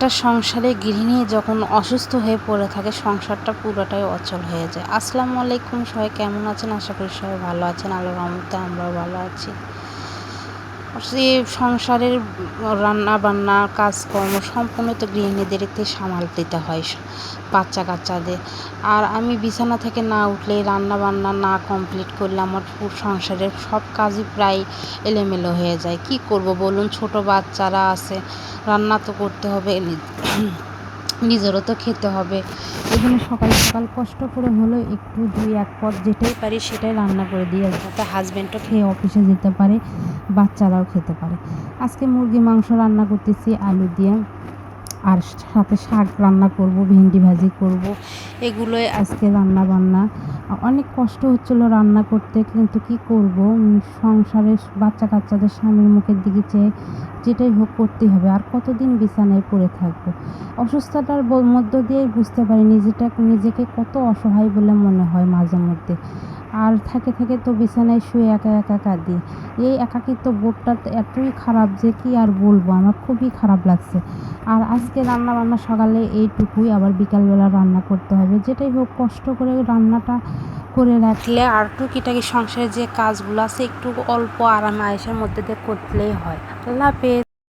একটা সংসারে গৃহিণী যখন অসুস্থ হয়ে পড়ে থাকে, সংসারটা পুরোটাই অচল হয়ে যায়। আসসালামু আলাইকুম, সবাই কেমন আছেন? আশা করি সবাই ভালো আছেন। আল্লাহর রহমতে আমরাও ভালো আছি। সে সংসারের রান্না বান্না কাজকর্ম সম্পূর্ণ তো গৃহিণীদেরকে সামাল দিতে হয় বাচ্চা কাচ্চাদের। আর আমি বিছানা থেকে না উঠলে রান্না বান্না না কমপ্লিট করলে আমার সংসারের সব কাজই প্রায় এলোমেলো হয়ে যায়। কি করব বলুন? ছোট বাচ্চারা আছে, রান্না তো করতে হবে নিজেরও তো খেতে হবে। এই জন্য সকাল সকাল কষ্ট করে হলেও একটু দুই এক পদ যেটাই পারি সেটাই রান্না করে দিই। যাতে হাজব্যান্ডও খেয়ে অফিসে যেতে পারে, বাচ্চারাও খেতে পারে। আজকে মুরগি, মাংস রান্না করতেছি, আলু দিয়ে। আর সাথে শাক রান্না করব, ভেন্ডি ভাজি করব। এগুলোই আজকে রান্না বান্না অনেক কষ্ট হচ্ছিল রান্না করতে, কিন্তু কি করব? সংসারে বাচ্চা কাচ্চাদের স্বামীর মুখের দিকে চেয়ে যেটাই হোক করতেই হবে, আর কতদিন বিছানায় পড়ে থাকব? অসুস্থতার মধ্য দিয়েই বুঝতে পারি নিজেটা, নিজেকে কত অসহায় বলে মনে হয় মাঝে মধ্যে। আর থাকে থাকে তো বিছানায় শুয়ে একা একা কাঁদি। এই একাকিত্ব বোধটা এতই খারাপ যে কি আর বলব, আমার খুবই খারাপ লাগছে। আর আজকে রান্না বান্না সকালে এইটুকুই, আবার বিকালবেলা রান্না করতে হবে। যেটাই হোক, কষ্ট করে রান্নাটা করে রাখলে আর টুকিটাকি সংসারের যে কাজগুলো আছে একটু অল্প আরাম আয়েসের মধ্যে দিয়ে করলেই হয়। আল্লাহ হাফেজ।